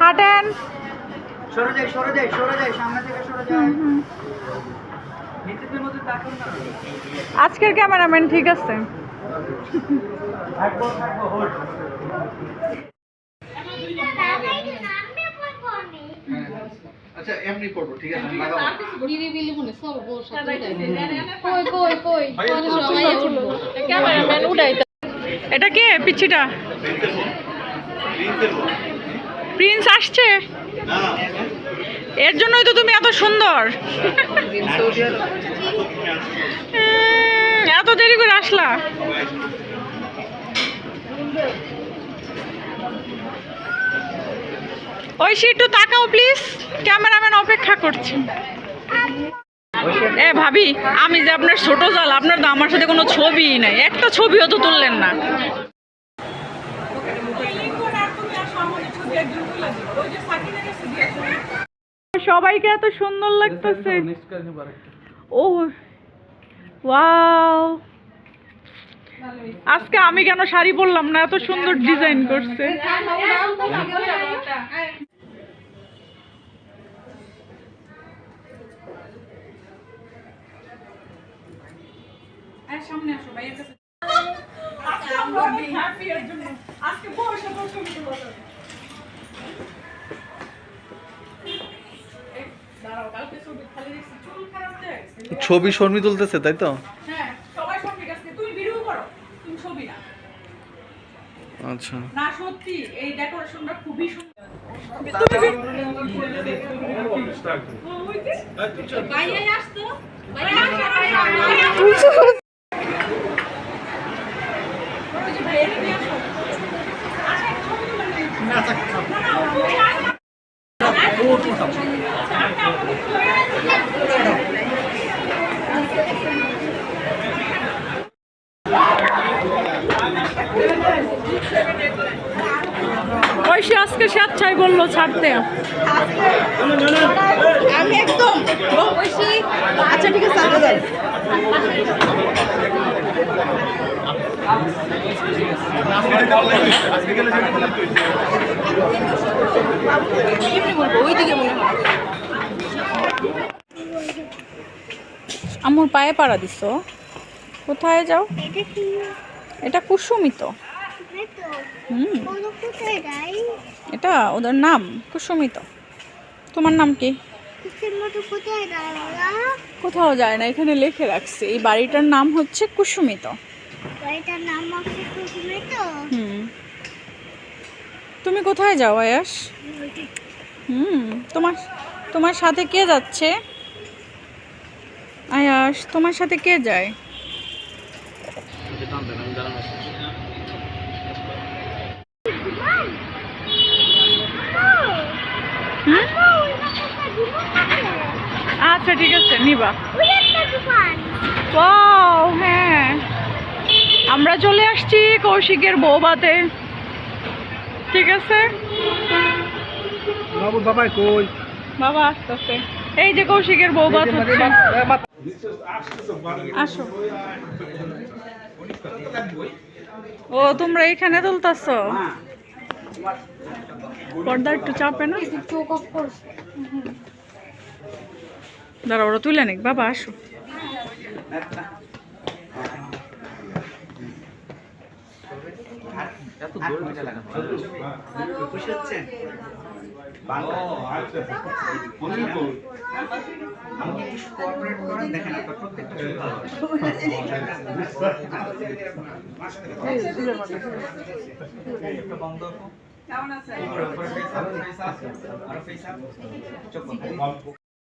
হাঁটেন সরে যাই সরে যাই সরে যাই সামনে থেকে সরে যাই নিজেদের মধ্যে তাকান না আজকের ক্যামেরাম্যান ঠিক আছে আচ্ছা এমনি করব ঠিক মনে কই কই কই ক্যামেরাম্যান এটা কে পিচ্ছিটা প্রিন্স আসছে? এর জন্যই তো তুমি এত সুন্দর। এত দেরি করে আসলা। ঐশী, একটু তাকাও প্লিজ ক্যামেরাম্যান অপেক্ষা করছে। এ ভাবি, আমি যে আপনার ছোট জাল, আপনার তো আমার সাথে কোনো ছবিই নাই। একটা ছবিও তো তুললেন না। সবাইকে এত সুন্দর লাগতেছে। ও ওয়াও। আজকে আমি কেন শাড়ি পরলাম না? এত সুন্দর ডিজাইন করছে। সামনে আসো ভাইয়ের কাছে। আজকে আমরা অনেক ছবি শর্মি তুলতেছে তাই তো হ্যাঁ সবাই সব ঠিক আছে তুমি ভিডিও করো তুমি ছবি না আচ্ছা না সত্যি এই ডেকোরেশনটা খুবই সুন্দর আসতো ঐশী আজকে স্বেচ্ছায় বলল ছাড়তে আমি একদম। আচ্ছা ঠিক আছে হয় আমার পায়ে পাড়া দিছ। কোথায় যাও? এটা কুসুমিত। এটা ওদের নাম, কুসুমিত। তোমার নাম কি? কোথাও যায় না, এখানে লিখে রাখছে। এই বাড়িটার নাম হচ্ছে কুসুমিত। হুম। তুমি কোথায় যাও, আয়াস? হুম, তোমার তোমার সাথে কে যাচ্ছে? আয়াস, তোমার সাথে কে যায় হুম? আচ্ছা ঠিক আছে নিবা। ওয়াও হ্যাঁ। আমরা চলে আসছি কৌশিকের বৌবাতে ঠিক আছে? বাবু বাবাই কই? বাবা আসতেছে। এই যে কৌশিকের বৌবাত হচ্ছে। আসো। ও তোমরা এখানে তুলতাছ? পর্দা একটু চাপে না? দাঁড়া ওরা তুলে নিক। বাবা আসো। বন্ধ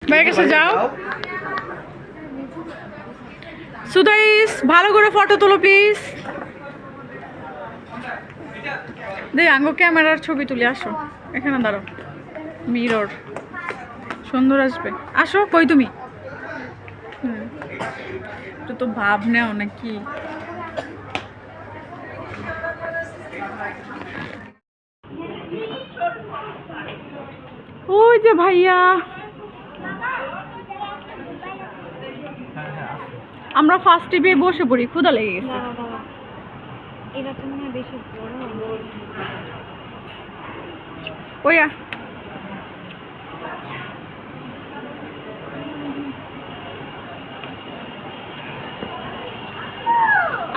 ভাইয়ের কাছে সুদাইস, ভালো করে ফটো তোলো প্লিজ দে, আঙ্গ ক্যামেরার ছবি তুলে, আসো। এখানে দাঁড়ো মিরর সুন্দর আসবে। আসো, কই তুমি। একটু তো ভাব নেও নাকি? ওই যে ভাইয়া। আমরা ফার্স্ট টিভি বসে পড়ি ক্ষুধা লেগে গেছে। এটা তো মনে বেশি বড় ওইয়া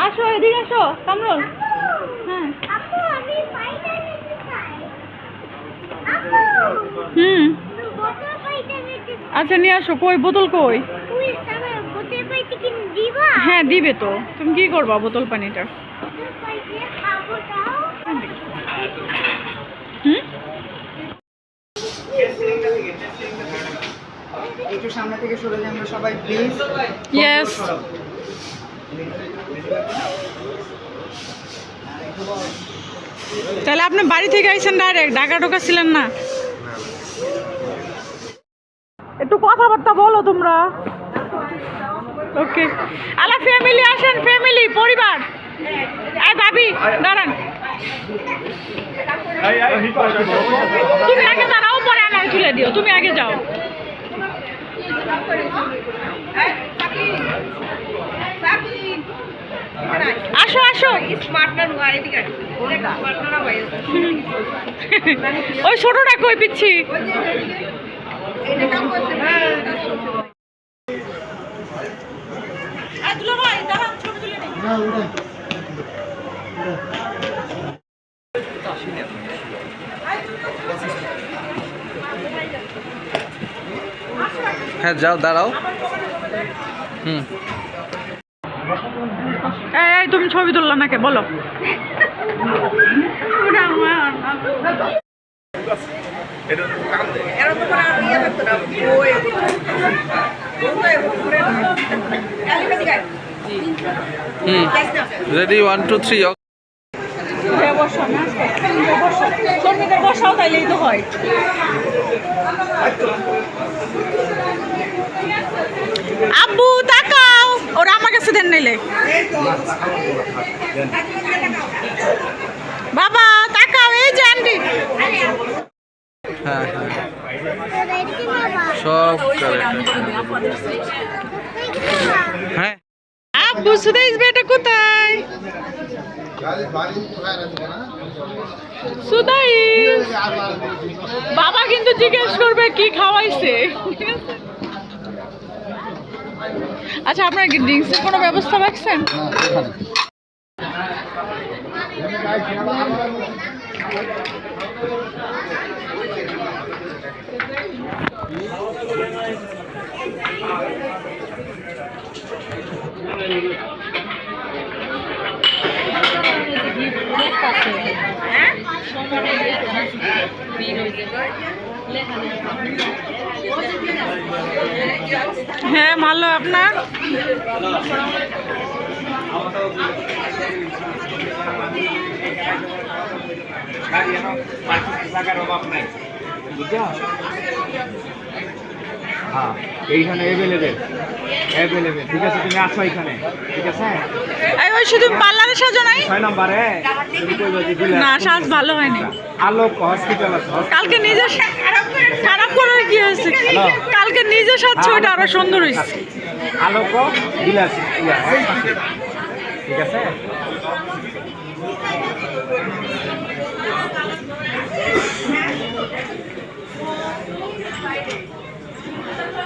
আসো এদিকে আসো কামরুল। হ্যাঁ। হুম। আচ্ছা নিয়ে আসো কই বোতল কই তুই আমার বোতল পাইতে কি দিবা হ্যাঁ দিবে তো। তুমি কি করবা বোতল পানিটা? হুম? একটু সামনে থেকে সরে যান আমরা সবাই প্লিজ ইয়েস তাহলে আপনি বাড়ি থেকে আইছেন ডাইরেক্ট ঢাকা ঢোকা ছিলেন না? একটু কথাবার্তা বলো তোমরা। ওকে আলা ফ্যামিলি আসেন ফ্যামিলি পরিবার। এই ভাবি, দাঁড়ান। তুমি আগে দাঁড়াও, পরে আমার তুলে দিও। তুমি আগে যাও। আসো আসো। ওই ছোটটা কই পিচ্ছি। হ্যাঁ যাও দাঁড়াও। হুম। এই এই, তুমি ছবি তুললা নাকি? বলো। হুম। রেডি ওয়ান টু থ্রি বসাও তাইলেই তো হয় আব্বু তাকাও। ওরা আমার কাছে দেন নাইলে বাবা তাকাও এই যে আন্টি। হ্যাঁ হ্যাঁ। সব হ্যাঁ? আব্বু সুদেশ বেটা কোথায়? সুদাইস বাবা কিন্তু জিজ্ঞেস করবে কি খাওয়াইছে। আচ্ছা আপনার কি ড্রিঙ্কসের কোনো ব্যবস্থা রাখছেন? হ্যাঁ ভালো আপনার? টাকার নাই। বুঝছ? হ্যাঁ এইখানে অ্যাভেলেবেল অ্যাভেলেবেল ঠিক আছে তুমি আসো এখানে। ঠিক আছে? এই ওই শুধু পার্লারে সাজো নাই? ছয় নম্বরে না সাজ ভালো হয়নি। আলোক হসপিটাল আছে কালকে খারাপ করার কি হয়েছে? কালকে নিজে সাজছে ওইটা আরও সুন্দর হয়েছে। আলোক বিলাস ইয়া, একসাথে।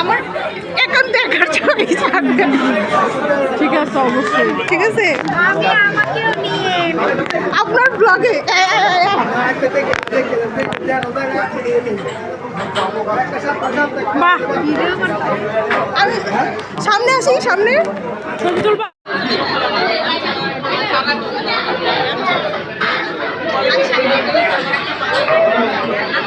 আমার এখন দেখার ছবি ঠিক আছে অবশ্যই। ঠিক আছে? আমি আমাকেও নিয়ে। আপনার ব্লগে বাহ আমি সামনে আসি সামনে? ছবি তুলবা? Terima kasih.